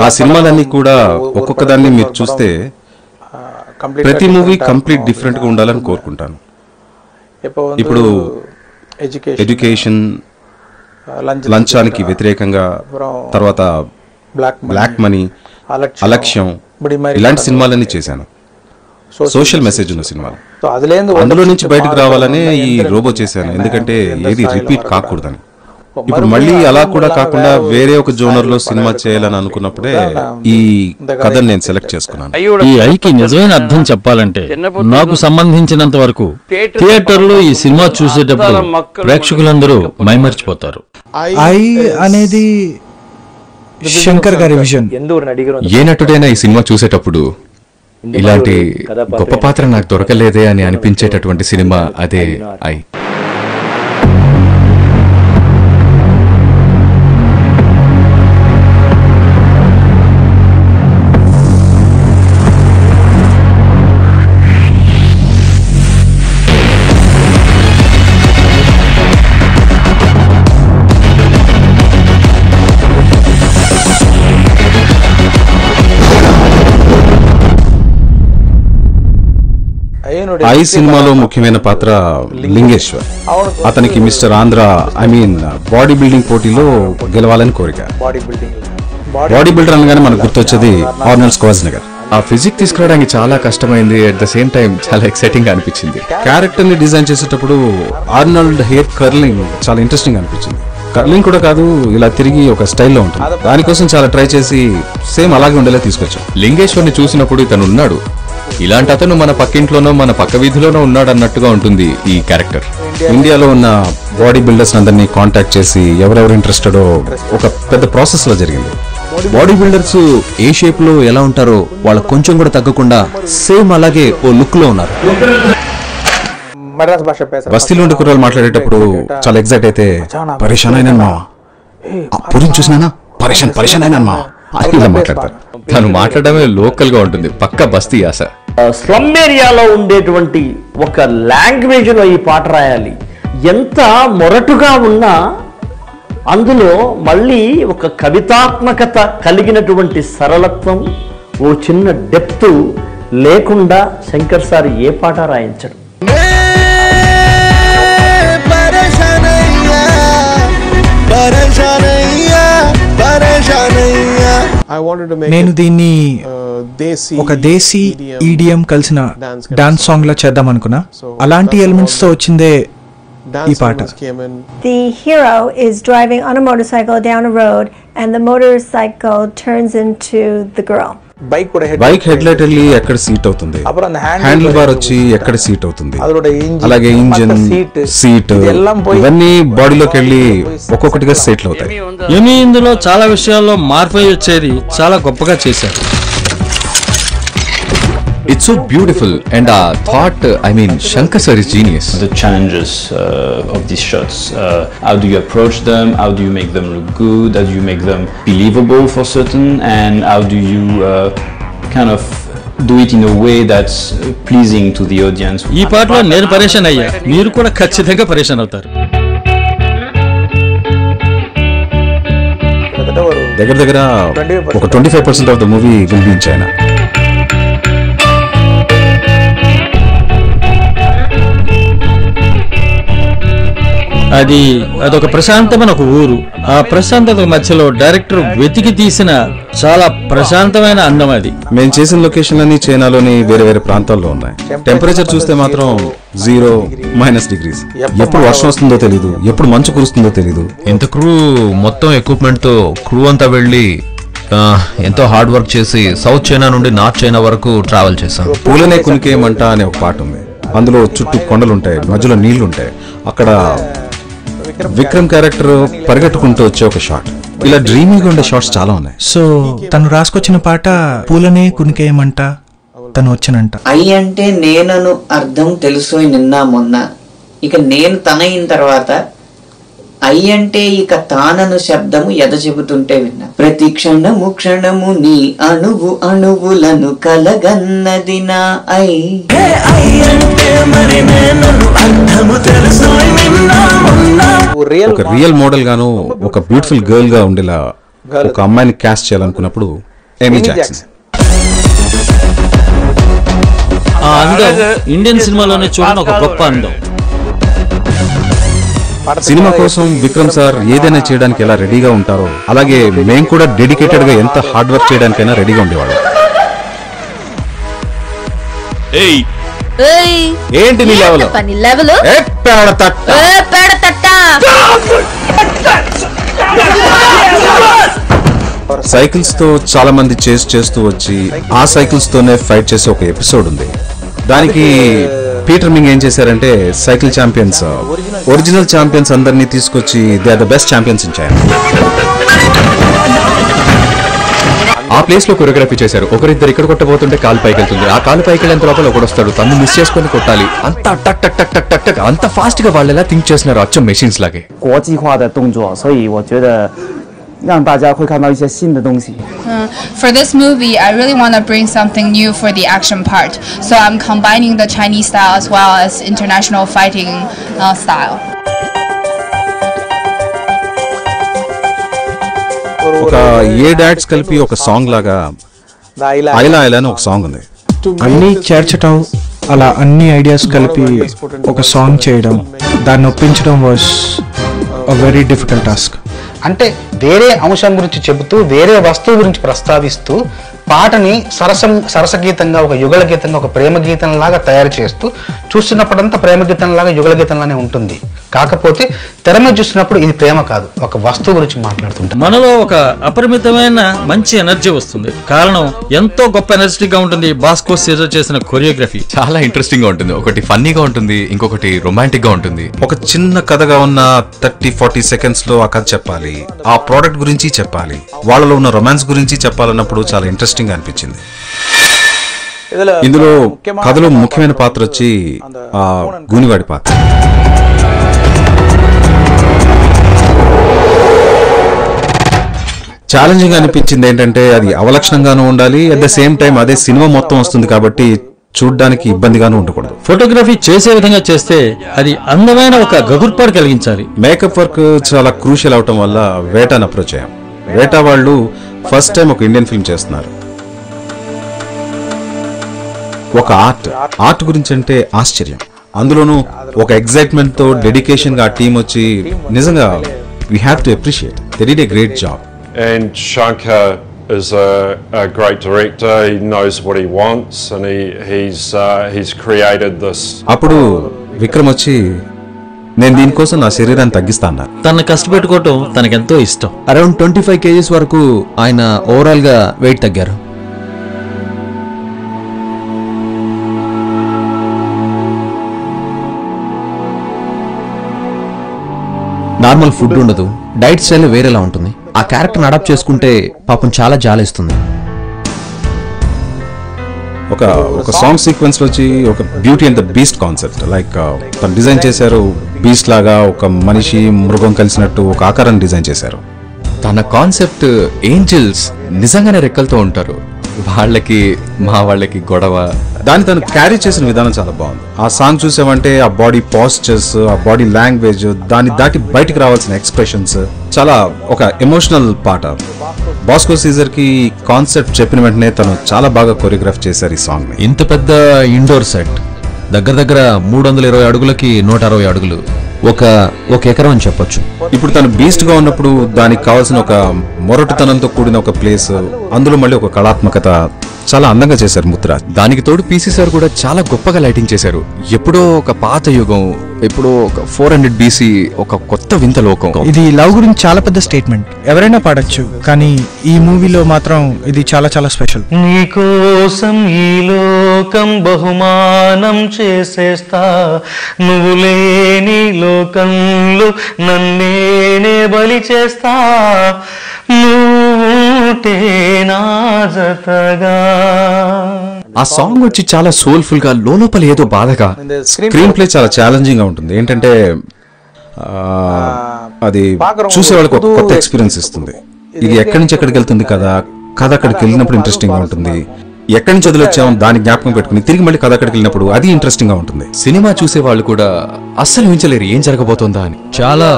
నా సినిమాలన్నీ కూడా ఒక్కొక్క దాన్ని మీరు చూస్తే ప్రతి మూవీ కంప్లీట్ డిఫరెంట్గా ఉండాలని కోరుకుంటాను. ఇప్పుడు ఎడ్యుకేషన్ లంచానికి వ్యతిరేకంగా తర్వాత బ్లాక్ మనీ అలక్ష్యం ఇలాంటి సినిమాలన్నీ చేశాను. సోషల్ మెసేజ్ ఉన్న సినిమాలు. అందులో నుంచి బయటకు రావాలనే ఈ రోబో చేశాను. ఎందుకంటే ఏది రిపీట్ కాకూడదని. ఇప్పుడు మళ్ళీ అలా కూడా కాకుండా వేరే ఒక జోనర్లో సినిమా చేయాలని అనుకున్నప్పుడే ఈ కథను నేను సెలెక్ట్ చేసుకున్నాను. ఈ ఐకి నిజమైన అర్థం చెప్పాలంటే నాకు సంబంధించినంత వరకు థియేటర్లో ఈ సినిమా చూసేటప్పుడు ప్రేక్షకులందరూ మైమర్చిపోతారు ఐ అనేది శంకర్ గారి విజన్. ఏ నటుడైనా ఈ సినిమా చూసేటప్పుడు ఇలాంటి గొప్ప పాత్ర నాకు దొరకలేదే అని అనిపించేటటువంటి సినిమా అదే ఐ. ఐ సినిమాలో ముఖ్యమైన పాత్ర లింగేశ్వర్. అతనికి mister Andhra I mean body building పోటీలో గెలవాలని కోరిక. Body building. బాడీ బిల్డర్ అనగానే మనకు గుర్తొచ్చేది ఆర్నల్డ్ స్క్వాజ్ నగర్. ఆ ఫిజిక్ తీసుకురావడానికి చాలా కష్టమైంది అట్ ద సేమ్ టైం చాలా ఎక్సైటింగ్ అనిపించింది. క్యారెక్టర్ని డిజైన్ చేసేటప్పుడు ఆర్నల్డ్ హెయిర్ కర్లింగ్ చాలా ఇంట్రెస్టింగ్ అనిపించింది. కర్లింగ్ కూడా కాదు ఇలా తిరిగి ఒక స్టైల్లో ఉంటుంది. దానికోసం చాలా ట్రై చేసి సేమ్ అలాగే ఉండేలా తీసుకొచ్చాం. లింగేశ్వర్ని చూసినప్పుడు ఇతను ఉన్నాడు. ఇలాంటి అతను మన పక్కింట్లోనో మన పక్క వీధిలోనో ఉన్నాడు అన్నట్టుగా ఉంటుంది ఈ క్యారెక్టర్. ఇండియాలో ఉన్న బాడీ బిల్డర్స్ అందరినీ కాంటాక్ట్ చేసి ఎవరెవరు ఇంట్రెస్టెడో ఒక పెద్ద ప్రాసెస్లో జరిగింది. బాడీ బిల్డర్స్ ఏ షేప్లో ఎలా ఉంటారో వాళ్ళ కొంచెం కూడా తగ్గకుండా సేమ్ అలాగే ఓ లుక్లో ఉన్నారు. మద్రాస్ భాష పేస బస్తీలో ఉండే కుర్రాలు మాట్లాడేటప్పుడు చాలా ఎగ్జైట్ అయితే పరేషాన్ అయినా మా ఆ పురిని చూసినానా? పరేషాన్ పరేషాన్ అయినా ఇలా మాట్లాడతారు. తను మాట్లాడడమే లోకల్గా ఉంటుంది. పక్క బస్తీ ఆశ స్లమ్ ఏరియాలో ఉండేటువంటి ఒక లాంగ్వేజ్లో ఈ పాట రాయాలి. ఎంత మొరటుగా ఉన్నా అందులో మళ్ళీ ఒక కవితాత్మకత కలిగినటువంటి సరళత్వం ఓ చిన్న డెప్త్ లేకుండా శంకర్ సార్ ఏ పాట రాయించడు? నేను దీన్ని ఒక దేశీ ఈడిఎం కలిసిన డాన్స్ సాంగ్ లా చేద్దాం అనుకున్నా అలాంటి ఎలిమెంట్స్తో వచ్చిందే ఈ పాట The hero is driving on a motorcycle down a road, and the motorcycle turns into the girl. Bike கூட ஹெட் బైక్ హెడ్ లైట్ వెళ్ళి ఎక్కడ సీట్ అవుతుంది அப்புறம் அந்த handle హ్యాండిల్ bar బార్ వచ్చి ఎక్కడ సీట్ అవుతుంది அதோட engine, అలాగే ఇంజిన్ மத்த seat, సీట్ இதெல்லாம் போய் ఇవన్నీ బాడీలోకి వెళ్ళి ఒక్కొక్కటిగా సెటిల్ అవుతాయి ఏమి ఇందులో చాలా విషయాల్లో మార్పు అయి వచ్చేది చాలా గొప్పగా చేశారు It's so beautiful and I thought, I mean, Shankar sir is genius. The challenges uh, of these shots, uh, how do you approach them, how do you make them look good, how do you make them believable for certain? And how do you uh, kind of do it in a way that's pleasing to the audience. పాటలో నేను పరేషాన్ అయ్యా మీరు కూడా ఖచ్చితంగా పరేషాన్ అవుతారు దగ్గర దగ్గర ఒక twenty five percent of the movie will be in China అది అదొక ప్రశాంతమైన ఒక ఊరు. ఆ ప్రశాంతత మధ్యలో డైరెక్టర్ వెతికి తీసిన చాలా ప్రశాంతమైన అందం అది. మేము చేసిన లొకేషన్లన్నీ చైనాలోని వేరే వేరే ప్రాంతాల్లో ఉన్నాయి. టెంపరేచర్ చూస్తే మాత్రం జీరో మైనస్ డిగ్రీస్. ఎప్పుడు వర్షం వస్తుందో తెలియదు ఎప్పుడు మంచు కురుస్తుందో తెలియదు ఇంత క్రూ మొత్తం ఎక్విప్మెంట్తో క్రూ అంతా వెళ్ళి ఆ, ఎంతో హార్డ్ వర్క్ చేసి సౌత్ చైనా నుండి నార్త్ చైనా వరకు ట్రావెల్ చేశాం. పూలనే కునికేయమంట అనే ఒక పాట ఉంది. అందులో చుట్టూ కొండలు ఉంటాయి మధ్యలో నీళ్ళు ఉంటాయి అక్కడ విక్రమ్ క్యారెక్టర్ పరిగెట్టుకుంటూ వచ్చే ఒక షాట్ ఇలా డ్రీమింగ్ ఉండే షాట్స్ చాలా ఉన్నాయి. సో తను రాసుకొచ్చిన పాట పూలనే కునికేయమంట తను వచ్చనంట. ఐ అంటే నేనను అర్థం తెలుసు నిన్న మొన్న. ఇక నేను తనయిన తర్వాత అయి అంటే ఇక తానను శబ్దము ఎద చెబుతుంటే విన్నా. ప్రతి క్షణము క్షణము నీ అణువు అణువులను కలగన్నది నా ఐ. ఒక రియల్ మోడల్ గాను ఒక బ్యూటిఫుల్ గర్ల్గా ఉండేలా ఒక అమ్మాయిని క్యాస్ట్ చేయాలనుకున్నప్పుడు ఎమీ జాక్సన్. ఇండియన్ సినిమాలోనే చూడని ఒక గొప్ప అందం. సినిమా కోసం విక్రమ్ సార్ ఏదైనా చేయడానికి ఎలా రెడీగా ఉంటారో అలాగే మేము కూడా డెడికేటెడ్గా ఎంత హార్డ్ వర్క్ చేయడానికైనా రెడీగా ఉండేవాళ్ళం. ఏయ్! ఏంటి నీ లెవెల్ పని? లెవెల్ ఏ పేడ తట్ట. పేడ తట్ట? సైకిల్స్తో చాలా మంది చేస్ చేస్తూ వచ్చి ఆ సైకిల్స్ తోనే ఫైట్ చేసే ఒక ఎపిసోడ్ ఉంది. దానికి పీటర్ మింగ్ ఏం చేశారంటే సైకిల్ ఛాంపియన్స్ ఒరిజినల్ ఛాంపియన్స్ అందరినీ తీసుకొచ్చి they are the best champions in China ఆ ప్లేస్ లో కొరియోగ్రఫీ చేశారు ఒకరిద్దరు ఇక్కడ కొట్టబోతుంటే కాలు పైకి వెళ్తుంది ఆ కాలు పైకి వెళ్ళేంత లోపల ఒకడు వస్తాడు తను మిస్ చేసుకొని కొట్టాలి అంత టక్ టక్ టక్ టక్ టక్ టక్ అంత ఫాస్ట్ గా వాళ్ళు ఎలా థింక్ చేస్తున్నారు అచ్చం మెషిన్స్ లాగే 国际化的动作，所以我觉得 让大家会看到一些新的东西。 Uh, for this movie, I really want to bring something new for the action part. So I'm combining the Chinese style as well as international fighting uh, style. ఒక ఏ dad's కలిపి ఒక song లాగా ఐలా ఐలా అని ఒక song ఉంది అన్నీ చేర్చటం అలా అన్ని ఐడియాస్ కలిపి ఒక సాంగ్ చేయడం దాన్ని ఒప్పించడం was a very difficult task అంటే వేరే అంశం గురించి చెబుతూ వేరే వస్తువు గురించి ప్రస్తావిస్తూ పాటని సరసం సరసగీతంగా ఒక యుగల గీతంగా ఒక ప్రేమ గీతంలాగా తయారు చేస్తూ చూస్తున్నప్పుడంతా ప్రేమ గీతంలాగా యుగల గీతంలానే ఉంటుంది. కాకపోతే తెర మీద చూసినప్పుడు ఇది ప్రేమ కాదు. ఒక వస్తువు గురించి మాట్లాడుతుంటాం. మనలో ఒక అపరిమితమైన మంచి ఎనర్జీ వస్తుంది. కారణం ఎంతో గొప్ప ఎనర్జెటిక్గా ఉంటుంది బాస్కో సీజర్ చేసిన కొరియోగ్రఫీ. చాలా ఇంట్రెస్టింగ్గా ఉంటుంది. ఒకటి ఫన్నీగా ఉంటుంది ఇంకొకటి రొమాంటిక్గా ఉంటుంది. ఒక చిన్న కథగా ఉన్న థర్టీ ఫార్టీ సెకండ్స్లో ఆ కథ చెప్పాలి. ఆ ప్రోడక్ట్ గురించి చెప్పాలి. వాళ్ళలో ఉన్న రొమాన్స్ గురించి చెప్పాలన్నప్పుడు చాలా ఇంట్రెస్టింగ్గా అనిపించింది. ఇందులో కథలో ముఖ్యమైన పాత్ర వచ్చి ఆ గూనివాడి పాత్ర. ఛాలెంజింగ్ అనిపించింది ఏంటంటే అది అవలక్షణంగానూ ఉండాలి అట్ ద సేమ్ టైం అదే సినిమా మొత్తం వస్తుంది కాబట్టి చూడ్డానికి ఇబ్బందిగానూ ఉండకూడదు. ఫోటోగ్రఫీ చేసే విధంగా చేస్తే అది అందమైన ఒక గగుర్పాటు కలిగించాలి. మేకప్ వర్క్ చాలా క్రూషియల్ అవటం వల్ల వేటాని అప్రోచ్ అయ్యాం వేటా వాళ్ళు ఫస్ట్ టైం ఒక ఇండియన్ ఫిల్మ్ చేస్తున్నారు. ఒక ఆర్ట్ ఆర్ట్ గురించి అంటే ఆశ్చర్యం. అందులోనూ ఒక ఎగ్జైట్మెంట్తో డెడికేషన్గా ఆ టీం వచ్చి నిజంగా we have to appreciate they did a great job And Shankar is a, a great director. He knows what he wants, and he, he's uh, he's created this. అప్పుడు విక్రమ్ వచ్చి నేను దీనికోసం నా శరీరాన్ని తగ్గిస్తా అన్నారు. తన కష్టపెట్టుకోవటం తనకెంతో ఇష్టం. అరౌండ్ ట్వంటీ ఫైవ్ కేజీస్ వరకు ఆయన ఓవరాల్గా వెయిట్ తగ్గారు. నార్మల్ ఫుడ్ ఉండదు. డైట్ స్టైల్ వేరేలా ఉంటుంది. ఆ క్యారెక్టర్ని అడాప్ట్ చేసుకుంటే పాపం చాలా జాలేస్తుంది. ఒక ఒక సాంగ్ సీక్వెన్స్ వచ్చి ఒక beauty and the beast concept like తను డిజైన్ చేశారు బీస్ట్ లాగా ఒక మనిషి మృగం కలిసినట్టు ఒక ఆకారాన్ని డిజైన్ చేశారు. తన కాన్సెప్ట్ ఏంజల్స్ నిజంగానే రెక్కలతో ఉంటారు. వాళ్ళకి మా వాళ్ళకి గొడవ. దాన్ని తను క్యారీ చేసిన విధానం చాలా బాగుంది. ఆ సాంగ్ చూసామంటే ఆ బాడీ పాస్చర్స్ ఆ బాడీ లాంగ్వేజ్ దాన్ని దాటి బయటికి రావాల్సిన ఎక్స్ప్రెషన్స్ చాలా ఒక ఎమోషనల్ పాట బాస్కో సీజర్కి కాన్సెప్ట్ చెప్పిన వెంటనే తను చాలా బాగా కొరియోగ్రాఫ్ చేశారు ఈ సాంగ్ని. ఇంత పెద్ద ఇండోర్ సెట్ దగ్గర దగ్గర మూడు వందల ఇరవై అడుగులకి నూట అరవై అడుగులు. ఒక ఒక ఎకరం అని చెప్పొచ్చు. ఇప్పుడు తను బీస్ట్గా ఉన్నప్పుడు దానికి కావాల్సిన ఒక మొరటుతనంతో కూడిన ఒక ప్లేస్ అందులో మళ్ళీ ఒక కళాత్మకత చాలా అందంగా చేశారు ముద్ర దానికి తోడు పీసీ సార్ కూడా చాలా గొప్పగా లైటింగ్ చేశారు. ఎప్పుడో ఒక పాత యుగం ఎప్పుడో ఒక ఫోర్ హండ్రెడ్ బీసీ ఒక కొత్త వింత లోకం. ఇది లవ్ గురించి చాలా పెద్ద స్టేట్మెంట్ ఎవరైనా పాడొచ్చు కానీ ఈ మూవీలో మాత్రం ఇది చాలా చాలా స్పెషల్ నీకోసం ఈ లోకం బహుమానం చేసేస్తా. నువ్వు లేని లోకంలో నన్నేనే బలి చేస్తా. నువ్వుంటే నా జతగా. ఆ సాంగ్ వచ్చి చాలా సోల్ఫుల్గా లోపల ఏదో బాధగా. స్క్రీన్ ప్లే చాలా ఛాలెంజింగ్గా ఉంటుంది. ఏంటంటే ఆ, అది చూసే వాళ్ళకి ఒక కొత్త ఎక్స్పీరియన్స్ ఇస్తుంది. ఇది ఎక్కడి నుంచి ఎక్కడికి వెళ్తుంది కదా? కథ అక్కడికి వెళ్ళినప్పుడు ఇంట్రెస్టింగ్గా ఉంటుంది. ఎక్కడి నుంచి వదిలొచ్చాం దాని జ్ఞాపకం పెట్టుకుని తిరిగి మళ్ళీ కథ అక్కడికి వెళ్ళినప్పుడు అది ఇంట్రెస్టింగ్గా ఉంటుంది. సినిమా చూసే వాళ్ళు కూడా అస్సలు ఊహించలేరు ఏం జరగబోతోందా అని. చాలా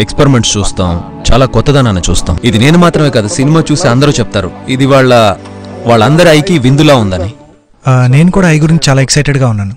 ఎక్స్పెరిమెంట్స్ చూస్తాం. చాలా కొత్తదనాన్ని చూస్తాం. ఇది నేను మాత్రమే కాదు సినిమా చూసి అందరూ చెప్తారు. ఇది వాళ్ళ వాళ్ళందరి ఐకి విందులా ఉందని. నేను కూడా ఐ గురించి చాలా ఎక్సైటెడ్గా ఉన్నాను.